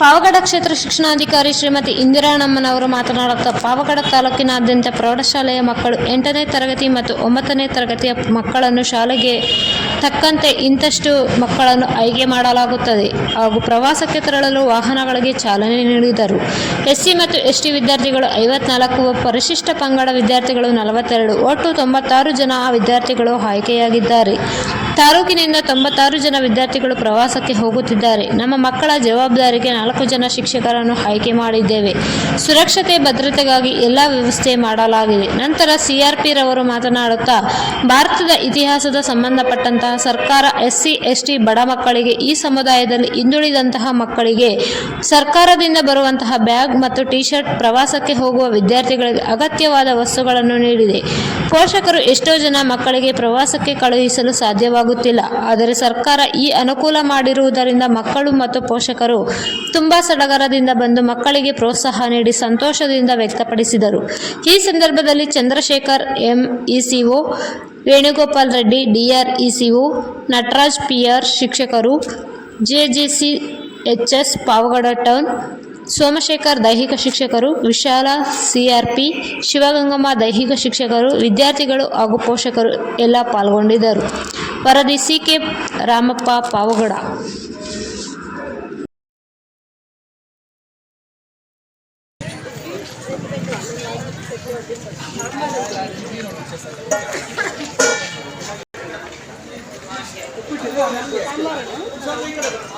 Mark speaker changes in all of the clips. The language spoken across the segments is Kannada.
Speaker 1: ಪಾವಗಡ ಕ್ಷೇತ್ರ ಶಿಕ್ಷಣಾಧಿಕಾರಿ ಶ್ರೀಮತಿ ಇಂದಿರಾಣಮ್ಮನವರು ಮಾತನಾಡುತ್ತಾ, ಪಾವಗಡ ತಾಲೂಕಿನಾದ್ಯಂತ ಪ್ರೌಢಶಾಲೆಯ ಮಕ್ಕಳು ಎಂಟನೇ ತರಗತಿ ಮತ್ತು ಒಂಬತ್ತನೇ ತರಗತಿಯ ಮಕ್ಕಳನ್ನು ಶಾಲೆಗೆ ತಕ್ಕಂತೆ ಇಂತಷ್ಟು ಮಕ್ಕಳನ್ನು ಆಯ್ಕೆ ಮಾಡಲಾಗುತ್ತದೆ. ಹಾಗೂ ಪ್ರವಾಸಕ್ಕೆ ತೆರಳಲು ವಾಹನಗಳಿಗೆ ಚಾಲನೆ ನೀಡಿದರು. ಎಸ್ಸಿ ಮತ್ತು ಎಸ್ಟಿ ವಿದ್ಯಾರ್ಥಿಗಳು ಐವತ್ನಾಲ್ಕು ಪರಿಶಿಷ್ಟ ಪಂಗಡ ವಿದ್ಯಾರ್ಥಿಗಳು ನಲವತ್ತೆರಡು ಒಟ್ಟು ತೊಂಬತ್ತಾರು ಜನ ವಿದ್ಯಾರ್ಥಿಗಳು ಆಯ್ಕೆಯಾಗಿದ್ದಾರೆ. ತಾಲೂಕಿನಿಂದ ತೊಂಬತ್ತಾರು ಜನ ವಿದ್ಯಾರ್ಥಿಗಳು ಪ್ರವಾಸಕ್ಕೆ ಹೋಗುತ್ತಿದ್ದಾರೆ. ನಮ್ಮ ಮಕ್ಕಳ ಜವಾಬ್ದಾರಿಗೆ ನಾಲ್ಕು ಜನ ಶಿಕ್ಷಕರನ್ನು ಆಯ್ಕೆ ಮಾಡಿದ್ದೇವೆ. ಸುರಕ್ಷತೆ, ಭದ್ರತೆಗಾಗಿ ಎಲ್ಲ ವ್ಯವಸ್ಥೆ ಮಾಡಲಾಗಿದೆ. ನಂತರ ಸಿಆರ್ಪಿ ರವರು ಮಾತನಾಡುತ್ತಾ, ಭಾರತದ ಇತಿಹಾಸದ ಸಂಬಂಧಪಟ್ಟಂತಹ ಸರ್ಕಾರ ಎಸ್ಸಿ, ಎಸ್ಟಿ ಬಡ ಮಕ್ಕಳಿಗೆ ಈ ಸಮುದಾಯದಲ್ಲಿ ಹಿಂದುಳಿದಂತಹ ಮಕ್ಕಳಿಗೆ ಸರ್ಕಾರದಿಂದ ಬರುವಂತಹ ಬ್ಯಾಗ್ ಮತ್ತು ಟಿ ಶರ್ಟ್ ಪ್ರವಾಸಕ್ಕೆ ಹೋಗುವ ವಿದ್ಯಾರ್ಥಿಗಳಿಗೆ ಅಗತ್ಯವಾದ ವಸ್ತುಗಳನ್ನು ನೀಡಿದೆ. ಪೋಷಕರು ಎಷ್ಟೋ ಜನ ಮಕ್ಕಳಿಗೆ ಪ್ರವಾಸಕ್ಕೆ ಕಳುಹಿಸಲು ಸಾಧ್ಯವಾಗುತ್ತಿಲ್ಲ. ಆದರೆ ಸರ್ಕಾರ ಈ ಅನುಕೂಲ ಮಾಡಿರುವುದರಿಂದ ಮಕ್ಕಳು ಮತ್ತು ಪೋಷಕರು ತುಂಬಾ ಸಡಗರದಿಂದ ಬಂದು ಮಕ್ಕಳಿಗೆ ಪ್ರೋತ್ಸಾಹ ನೀಡಿ ಸಂತೋಷದಿಂದ ವ್ಯಕ್ತಪಡಿಸಿದರು. ಈ ಸಂದರ್ಭದಲ್ಲಿ Chandrashekar M ECO Venugopal Reddy DR ECO Nataraj PR ಶಿಕ್ಷಕರು JJC HS Pavagada town, Somashekar ದೈಹಿಕ ಶಿಕ್ಷಕರು, ವಿಶಾಲ ಸಿಆರ್ಪಿ, ಶಿವಗಂಗಮ್ಮ ದೈಹಿಕ ಶಿಕ್ಷಕರು, ವಿದ್ಯಾರ್ಥಿಗಳು ಹಾಗೂ ಪೋಷಕರು ಎಲ್ಲ ಪಾಲ್ಗೊಂಡಿದ್ದರು. ವರದಿ ಸಿಕೆ ರಾಮಪ್ಪ ಪಾವಗಡ.
Speaker 2: 何だ?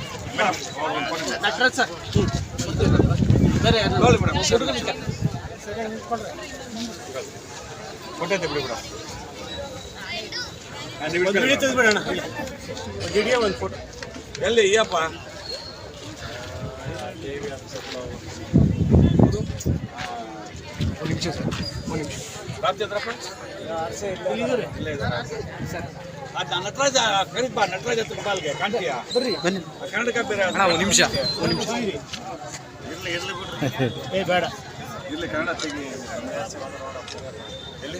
Speaker 2: ಕೊಟ್ಟೈತೆ ಬಿಡಿ ಬಿಡ ತೆಗೆದ್ಬಿಡೋಣ ಒಂದು ಫೋಟೋ ಎಲ್ಲಿ ಅಯ್ಯಪ್ಪ ಒಂದು ನಿಮಿಷ ಸರ್, ಒಂದು ನಿಮಿಷ. ರಾತ್ರಿ ಫ್ರೆಂಡ್ಸ್ ಇಲ್ಲ ಇದ್ದಾರೆ. ಅದು ನಟರಾಜ ಕರೀಪ ನಟರಾಜ ಹತ್ರ ಬಾಲ್ಗೆ ಕಾಣ್ತೀಯಾ? ಬರ್ರಿ.
Speaker 3: ಬನ್ನಿ
Speaker 2: ಕನ್ನಡಕ ಬೇರೆ
Speaker 3: ಅಣ್ಣ ಒಂದು ನಿಮಿಷ ಒಂದು ನಿಮಿಷ.
Speaker 2: ಏ ಬೇಡ. ಇರ್ಲಿ ಕನ್ನಡ ತೆಗಿ. ಎಲ್ಲಿ?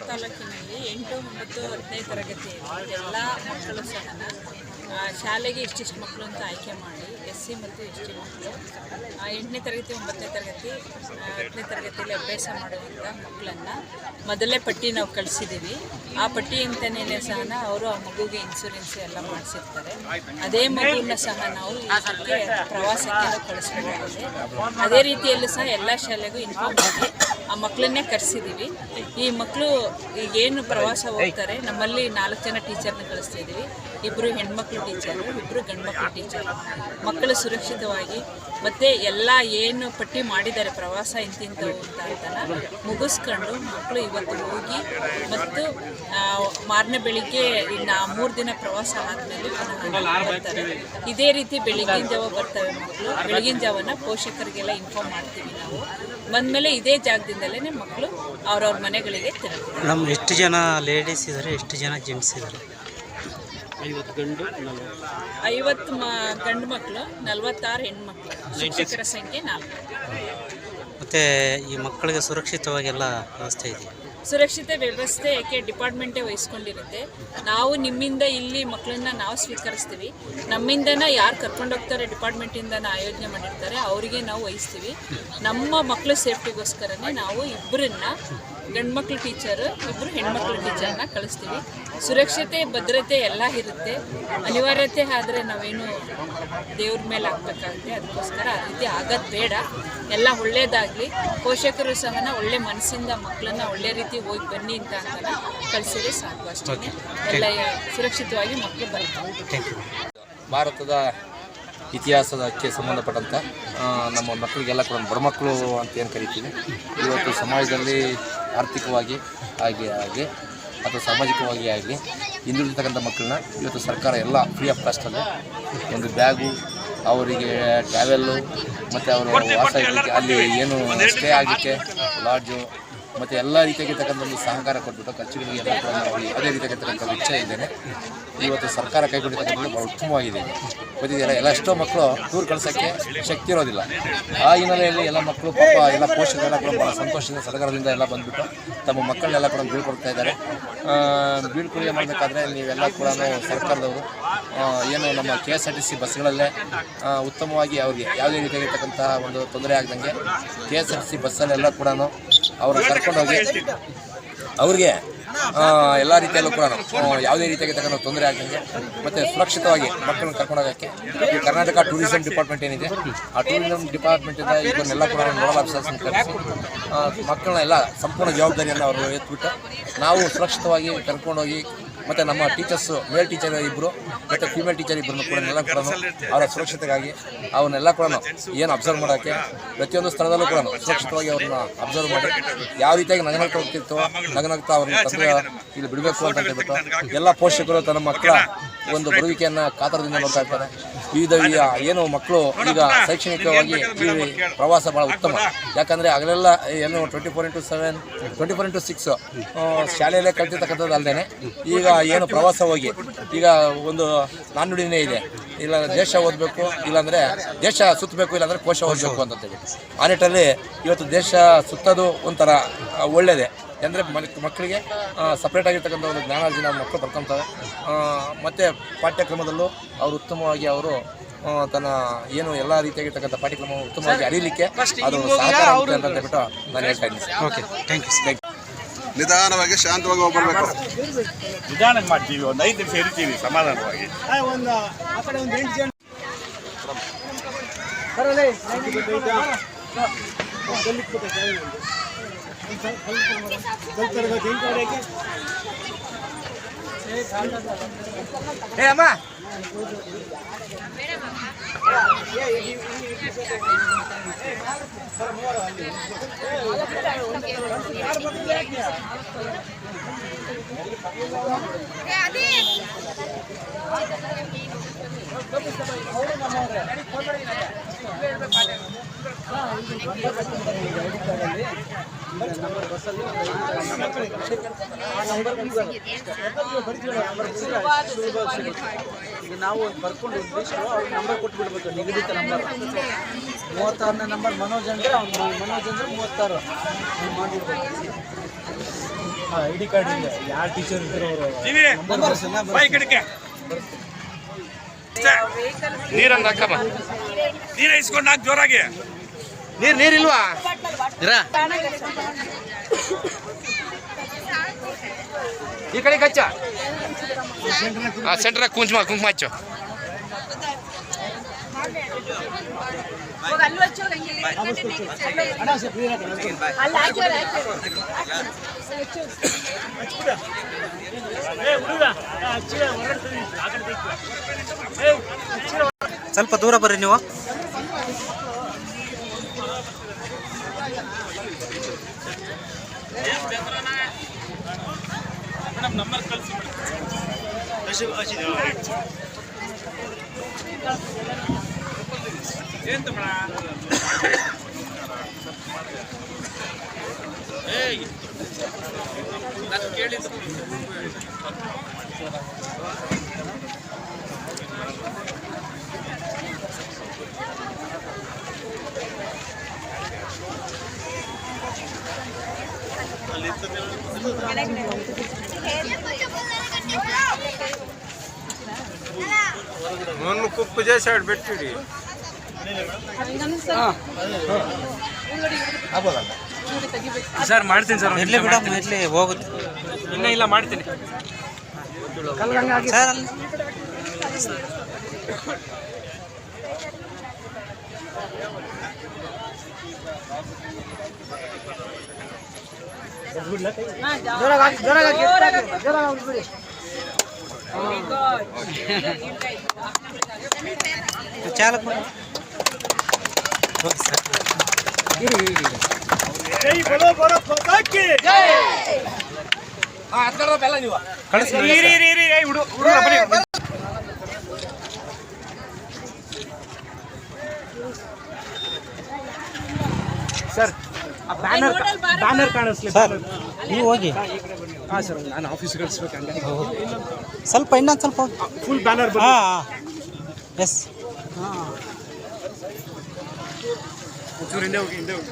Speaker 4: ತಾಲೂಕಿನಲ್ಲಿ ಎಂಟು ಒಂಬತ್ತು ಹದಿನೈದು ತರಗತಿಯಲ್ಲಿ ಎಲ್ಲ ಮಕ್ಕಳು ಸಹ ಶಾಲೆಗೆ ಇಷ್ಟಿಷ್ಟು ಮಕ್ಕಳು ಅಂತ ಆಯ್ಕೆ ಮಾಡಿ ಎಸ್ ಸಿ ಮತ್ತು ಎಸ್ ಟಿ ಮಕ್ಕಳು. ಎಂಟನೇ ತರಗತಿ, ಒಂಬತ್ತನೇ ತರಗತಿ ಹತ್ತನೇ ತರಗತಿಯಲ್ಲಿ ಅಭ್ಯಾಸ ಮಾಡುವಂಥ ಮಕ್ಕಳನ್ನು ಮೊದಲೇ ಪಟ್ಟಿ ನಾವು ಕಳಿಸಿದ್ದೀವಿ ಆ ಪಟ್ಟಿಯಿಂದನೇ ಸಹ ಅವರು ಆ ಮಗುಗೆ ಇನ್ಸೂರೆನ್ಸ್ ಎಲ್ಲ ಮಾಡಿಸಿರ್ತಾರೆ. ಅದೇ ಮಗುವನ್ನ ಸಹ ನಾವು ಪ್ರವಾಸಕ್ಕೆ ಕಳಿಸ್ಬೇಕಾಗಿದೆ ಅದೇ ರೀತಿಯಲ್ಲೂ ಸಹ ಎಲ್ಲ ಶಾಲೆಗೂ ಇನ್ಫಾರ್ಮ್ ಮಾಡಿ ಆ ಮಕ್ಕಳನ್ನೇ ಕರೆಸಿದ್ದೀವಿ ಈ ಮಕ್ಕಳು ಈಗೇನು ಪ್ರವಾಸ ಹೋಗ್ತಾರೆ ನಮ್ಮಲ್ಲಿ ನಾಲ್ಕು ಜನ ಟೀಚರ್ನ ಕಳಿಸ್ತಾ ಇದ್ದೀವಿ ಇಬ್ಬರು ಹೆಣ್ಮಕ್ಳು ಟೀಚರು ಇಬ್ಬರು ಗಂಡ್ಮಕ್ಳು ಟೀಚರು. ಮಕ್ಕಳು ಸುರಕ್ಷಿತವಾಗಿ ಮತ್ತು ಎಲ್ಲ ಏನು ಪಟ್ಟಿ ಮಾಡಿದ್ದಾರೆ ಪ್ರವಾಸ ಇಂತಿಂಥವು ಅಂತ ಅಂತನ ಮುಗಿಸ್ಕೊಂಡು ಮಕ್ಕಳು ಇವತ್ತು ಹೋಗಿ ಮತ್ತು ಮಾರನೇ ಬೆಳಿಗ್ಗೆ ಇನ್ನು ಮೂರು ದಿನ ಪ್ರವಾಸ ಆದಮೇಲೆ ಬರ್ತಾರೆ. ಇದೇ ರೀತಿ ಬೆಳಗಿನ ಜಾವ ಬರ್ತವೆ ಮಕ್ಕಳು ಬೆಳಗಿನ ಜಾವನ ಪೋಷಕರಿಗೆಲ್ಲ ಇನ್ಫಾರ್ಮ್ ಮಾಡ್ತೀವಿ ನಾವು. ಬಂದಮೇಲೆ ಇದೇ ಜಾಗದಿಂದಲೇ ಮಕ್ಕಳು ಅವ್ರವ್ರ ಮನೆಗಳಿಗೆ ತಿರುಗ್ತಾರೆ
Speaker 3: ನಮ್ಮ ಎಷ್ಟು ಜನ ಲೇಡೀಸ್ ಇದ್ದಾರೆ ಎಷ್ಟು ಜನ ಜೆಂಟ್ಸ್ ಇದ್ದಾರೆ
Speaker 4: ಐವತ್ತು ಮ ಗಂಡು ಮಕ್ಕಳು ನಲವತ್ತಾರು ಹೆಣ್ಮಕ್ಳು. ಶಿಕ್ಷಕರ ಸಂಖ್ಯೆ ನಾಲ್ಕು.
Speaker 3: ಮತ್ತು ಈ ಮಕ್ಕಳಿಗೆ ಸುರಕ್ಷಿತವಾಗೆಲ್ಲ ವ್ಯವಸ್ಥೆ ಇದೆ
Speaker 4: ಸುರಕ್ಷತೆ ವ್ಯವಸ್ಥೆ ಯಾಕೆ ಡಿಪಾರ್ಟ್ಮೆಂಟೇ ವಹಿಸ್ಕೊಂಡಿರುತ್ತೆ? ನಾವು ನಿಮ್ಮಿಂದ ಇಲ್ಲಿ ಮಕ್ಕಳನ್ನ ನಾವು ಸ್ವೀಕರಿಸ್ತೀವಿ. ನಮ್ಮಿಂದನ ಯಾರು ಕರ್ಕೊಂಡೋಗ್ತಾರೆ ಡಿಪಾರ್ಟ್ಮೆಂಟಿಂದ ಆಯೋಜನೆ ಮಾಡಿರ್ತಾರೆ, ಅವರಿಗೆ ನಾವು ವಹಿಸ್ತೀವಿ. ನಮ್ಮ ಮಕ್ಕಳ ಸೇಫ್ಟಿಗೋಸ್ಕರನೇ ನಾವು ಇಬ್ಬರನ್ನ ಗಂಡು ಮಕ್ಕಳು ಟೀಚರ್ ಇಬ್ಬರು ಹೆಣ್ಮಕ್ಳು ಟೀಚರ್ನ ಕಳಿಸ್ತೀವಿ. ಸುರಕ್ಷತೆ ಭದ್ರತೆ ಎಲ್ಲ ಇರುತ್ತೆ. ಅನಿವಾರ್ಯತೆ ಆದರೆ ನಾವೇನು ದೇವ್ರ ಮೇಲೆ ಹಾಕ್ಬೇಕಾಗುತ್ತೆ. ಅದಕ್ಕೋಸ್ಕರ ಆ ರೀತಿ ಆಗೋದು ಬೇಡ. ಎಲ್ಲ ಒಳ್ಳೇದಾಗಲಿ. ಪೋಷಕರು ಸಹನ ಒಳ್ಳೆ ಮನಸ್ಸಿಂದ ಮಕ್ಕಳನ್ನ ಒಳ್ಳೆ ರೀತಿ ಹೋಗಿ ಬನ್ನಿ ಅಂತ ಅಂತ ಕಳಿಸಿದ್ರೆ ಸಾಕು ಅಷ್ಟೇ ಎಲ್ಲ ಸುರಕ್ಷಿತವಾಗಿ ಮಕ್ಕಳು ಬರ್ತಾರೆ
Speaker 5: ಭಾರತದ ಇತಿಹಾಸದಕ್ಕೆ ಸಂಬಂಧಪಟ್ಟಂಥ ನಮ್ಮ ಮಕ್ಕಳಿಗೆಲ್ಲ ಕೂಡ ಬಡಮಕ್ಕಳು ಅಂತ ಏನು ಕರಿತೀವಿ. ಇವತ್ತು ಸಮಾಜದಲ್ಲಿ ಆರ್ಥಿಕವಾಗಿ ಹಾಗೆ ಹಾಗೆ ಅಥವಾ ಸಾಮಾಜಿಕವಾಗಿ ಆಗಲಿ, ಹಿಂದುಳಿದಿರ್ತಕ್ಕಂಥ ಮಕ್ಕಳನ್ನ ಇವತ್ತು ಸರ್ಕಾರ ಎಲ್ಲ ಫ್ರೀ ಆಫ್ ಕಾಸ್ಟಲ್ಲಿ ಒಂದು ಬ್ಯಾಗು, ಅವರಿಗೆ ಟ್ರಾವೆಲ್ಲು ಮತ್ತು ಅವರು ವಾಸ ಇರಲಿಕ್ಕೆ ಅಲ್ಲಿ ಏನು ಸ್ಟೇ ಆಗಲಿಕ್ಕೆ ಲಾಡ್ಜು ಮತ್ತು ಎಲ್ಲ ರೀತಿಯಾಗಿರ್ತಕ್ಕಂಥ ಒಂದು ಸಹಕಾರ ಕೊಟ್ಬಿಟ್ಟು ಖರ್ಚುಗಳಿಗೆ ಎಲ್ಲ ಕೂಡ ನಾವು ಯಾವುದೇ ರೀತಿಯಾಗಿರ್ತಕ್ಕಂಥ ವೆಚ್ಚ ಇದ್ದೇನೆ. ಇವತ್ತು ಸರ್ಕಾರ ಕೈಗೊಂಡಿರ್ತಕ್ಕಂಥ ಭಾಳ ಉತ್ತಮವಾಗಿದೆ. ಗೊತ್ತಿದೆಯಲ್ಲ ಎಲ್ಲ ಎಷ್ಟೋ ಮಕ್ಕಳು ಟೂರ್ ಕಳ್ಸೋಕ್ಕೆ ಶಕ್ತಿ ಇರೋದಿಲ್ಲ. ಆ ಹಿನ್ನೆಲೆಯಲ್ಲಿ ಎಲ್ಲ ಮಕ್ಕಳು ಪಾಪ ಎಲ್ಲ ಪೋಷಕರೆಲ್ಲ ಕೂಡ ಭಾಳ ಸಂತೋಷದಿಂದ ಸರ್ಕಾರದಿಂದ ಎಲ್ಲ ಬಂದುಬಿಟ್ಟು ತಮ್ಮ ಮಕ್ಕಳನ್ನೆಲ್ಲ ಕೂಡ ಬೀಳ್ಕೊಡ್ತಾ ಇದ್ದಾರೆ. ಬೀಳ್ಕೊಡುಗೆ ಮಾಡಬೇಕಾದ್ರೆ ನೀವೆಲ್ಲ ಕೂಡ ಸರ್ಕಾರದವರು ಏನು ನಮ್ಮ K S R T C ಬಸ್ಗಳಲ್ಲೇ ಉತ್ತಮವಾಗಿ ಅವ್ರಿಗೆ ಯಾವುದೇ ರೀತಿಯಾಗಿರ್ತಕ್ಕಂತಹ ಒಂದು ತೊಂದರೆ ಆಗದಂಗೆ K S R T C ಬಸ್ಸಲ್ಲೆಲ್ಲ ಕೂಡ ಅವ್ರನ್ನ ಕರ್ಕೊಂಡೋಗಿ ಅವ್ರಿಗೆ ಎಲ್ಲ ರೀತಿಯಲ್ಲೂ ಕೂಡ ಯಾವುದೇ ರೀತಿಯಾಗಿರ್ತಕ್ಕಂಥ ತೊಂದರೆ ಆಗದಂಗೆ ಮತ್ತು ಸುರಕ್ಷಿತವಾಗಿ ಮಕ್ಕಳನ್ನ ಕರ್ಕೊಂಡೋಗೋಕ್ಕೆ ಈ ಕರ್ನಾಟಕ ಟೂರಿಸಂ ಡಿಪಾರ್ಟ್ಮೆಂಟ್ ಏನಿದೆ ಆ ಟೂರಿಸಂ ಡಿಪಾರ್ಟ್ಮೆಂಟಿಂದ ಇವನ್ನೆಲ್ಲ ಕೂಡ ನೋಡಲ್ ಆಫೀಸರ್ಸ್ನ ಕರೆಸಿ ಮಕ್ಕಳನ್ನೆಲ್ಲ ಮಕ್ಕಳನ್ನ ಎಲ್ಲ ಸಂಪೂರ್ಣ ಜವಾಬ್ದಾರಿಯನ್ನು ಅವರು ಎತ್ಬಿಟ್ಟು ನಾವು ಸುರಕ್ಷಿತವಾಗಿ ಕರ್ಕೊಂಡೋಗಿ ಮತ್ತು ನಮ್ಮ ಟೀಚರ್ಸು ಮೇಲ್ ಟೀಚರ್ ಇಬ್ಬರು ಮತ್ತು ಫೀಮೇಲ್ ಟೀಚರ್ ಇಬ್ಬರನ್ನು ಕೂಡ ಕೂಡ ಅವರ ಸುರಕ್ಷತೆಗಾಗಿ ಅವನ್ನೆಲ್ಲ ಕೂಡ ಏನು ಅಬ್ಸರ್ವ್ ಮಾಡೋಕ್ಕೆ ಪ್ರತಿಯೊಂದು ಸ್ಥಳದಲ್ಲೂ ಕೂಡ ಸುರಕ್ಷಿತವಾಗಿ ಅವ್ರನ್ನ ಅಬ್ಸರ್ವ್ ಮಾಡಿ ಯಾವ ರೀತಿಯಾಗಿ ನಗನಾಗ್ತಾ ಹೋಗ್ತಿರ್ತೋ ನಗನಾಗ್ತಾ ಅವ್ರನ್ನ ತಂದೆ ಇಲ್ಲಿ ಬಿಡಬೇಕು ಅಂತ ಹೇಳ್ಬಿಟ್ಟು ಎಲ್ಲ ಪೋಷಕರು ತನ್ನ ಮಕ್ಕಳ ಒಂದು ಬರುವಿಕೆಯನ್ನು ಕಾತರದಿಂದ ನೋಡ್ತಾ ಇರ್ತಾರೆ. ವಿವಿಧ ವಿಧ ಏನು ಮಕ್ಕಳು ಈಗ ಶೈಕ್ಷಣಿಕವಾಗಿ ಈ ಪ್ರವಾಸ ಭಾಳ ಉತ್ತಮ. ಯಾಕಂದರೆ ಆಗಲೆಲ್ಲ ಏನು twenty four into seven twenty four into six ಶಾಲೆಯಲ್ಲೇ ಕಲ್ತಿರ್ತಕ್ಕಂಥದ್ದು ಅಲ್ಲದೆ ಈಗ ಏನು ಪ್ರವಾಸ ಹೋಗಿ ಈಗ ಒಂದು ನಾಣ್ಣುಡಿನೇ ಇದೆ. ಇಲ್ಲ ದೇಶ ಓದಬೇಕು ಇಲ್ಲಾಂದರೆ ದೇಶ ಸುತ್ತಬೇಕು ಇಲ್ಲಾಂದರೆ ಕೋಶ ಓದಬೇಕು ಅಂತ ಆ ನಿಟ್ಟಲ್ಲಿ ಇವತ್ತು ದೇಶ ಸುತ್ತೋದು ಒಂಥರ ಒಳ್ಳೆಯದೇ ಅಂದರೆ ಮಕ್ಕಳಿಗೆ ಸಪ್ರೇಟ್ ಆಗಿರ್ತಕ್ಕಂಥ ಒಂದು ಜ್ಞಾನಾರ್ಜನ ಮಕ್ಕಳು ಬರ್ಕೊತಾರೆ ಮತ್ತು ಪಾಠ್ಯಕ್ರಮದಲ್ಲೂ ಅವರು ಉತ್ತಮವಾಗಿ ಅವರು ತನ್ನ ಏನು ಎಲ್ಲ ರೀತಿಯಾಗಿರ್ತಕ್ಕಂಥ ಪಾಠ್ಯಕ್ರಮ ಉತ್ತಮವಾಗಿ ಅರಿಲಿಕ್ಕೆ ಅದು ಸಹಕಾರ ಆಗುತ್ತೆ ಅಂತ ಹೇಳ್ಬಿಟ್ಟು ನಾನು ಹೇಳ್ತಾ ಇದ್ದೀನಿ.
Speaker 3: ಓಕೆ ಥ್ಯಾಂಕ್ ಯು
Speaker 6: ನಿಧಾನವಾಗಿ ಶಾಂತವಾಗಿ ಹೋಗ್ಬರ್ಬೇಕು
Speaker 2: ನಿಧಾನಕ್ಕೆ ಮಾಡ್ತೀವಿ ಒಂದು ಐದು ನಿಮಿಷ ಇರ್ತೀವಿ ಸಮಾಧಾನವಾಗಿ ए अम्मा
Speaker 7: ಈಗ ನಾವು ಬರ್ಕೊಂಡು ಒಂದಿಷ್ಟು ಅವ್ರಿಗೆ ನಂಬರ್ ಕೊಟ್ಟು ಬಿಡ್ಬೇಕು ನಿಗದಿತ ನಂಬರ್ ಮೂವತ್ತಾರನೇ ನಂಬರ್ ಮನೋಜ್ ಅಂದರೆ ಅವ್ನು. ಮನೋಜ್ ಅಂದರೆ ಮೂವತ್ತಾರು. ಮಾಡಿರ್ಬೇಕು ಐ ಡಿ ಕಾರ್ಡ್ ಇದೆ. ಯಾರು ಟೀಚರ್ ಇದ್ರು ಅವರು
Speaker 2: ಬಾಯಿ ಕಡಿಕೆ ನೀರನ್ನ ಹಾಕಮ್ಮ ನೀರ ಇಸ್ಕೊಂಡು ಹಾಕಿ ಜೋರಾಗಿ.
Speaker 3: ನೀರು ನೀರಿಲ್ವಾ ಇರಾ?
Speaker 5: ಈ ಕಡೆ ಕಚ್ಚ.
Speaker 3: ಸೆಂಟ್ರಾಗ ಕುಂಕುಮ ಕುಂಕುಮ ಹಚ್ಚು. ಸ್ವಲ್ಪ ದೂರ ಬರ್ರಿ ನೀವು.
Speaker 5: ಮೇಡಮ್ ನಂಬರ್ ಕಳಿಸಿ ಏನು ಏಯ್ ನಾನು ಕೇಳಿದ್ದು మొన్న కుప్పు చేశాడు పెట్టిడి
Speaker 7: ಸರ್ ಮಾಡ್ತೀನಿ ಸರ್
Speaker 3: ಇರ್ಲಿ ಬಿಡಮ್ಮ ಇರ್ಲಿ ಹೋಗುತ್ತೆ
Speaker 7: ಇನ್ನೂ ಇಲ್ಲ ಮಾಡ್ತೀನಿ
Speaker 3: ಸರ್ ಅಲ್ಲಿ చాలా బలో బలో పతాకి
Speaker 7: జై
Speaker 5: ఆ అక్కడ బెల్ల నీవా
Speaker 3: కడిసి రీ రీ రీ రీ ఉడు
Speaker 7: ఉడు అపని సర్ ಬ್ಯಾನರ್ ಬ್ಯಾನರ್ ಕಾಣಿಸ್ಲಿ.
Speaker 3: ಸರ್ ನೀವು ಹೋಗಿ.
Speaker 7: ಹಾಂ ಸರ್ ನಾನು ಆಫೀಸ್ಗೆ ಕಳಿಸ್ಬೇಕಂದ್ರೆ
Speaker 3: ಸ್ವಲ್ಪ ಇನ್ನೊಂದು ಸ್ವಲ್ಪ
Speaker 7: ಫುಲ್ ಬ್ಯಾನರ್
Speaker 3: ಹಾಂ ಎಸ್
Speaker 7: ಹಾಂ. ಹೋಗಿ ಹಿಂದೆ ಹೋಗಿ.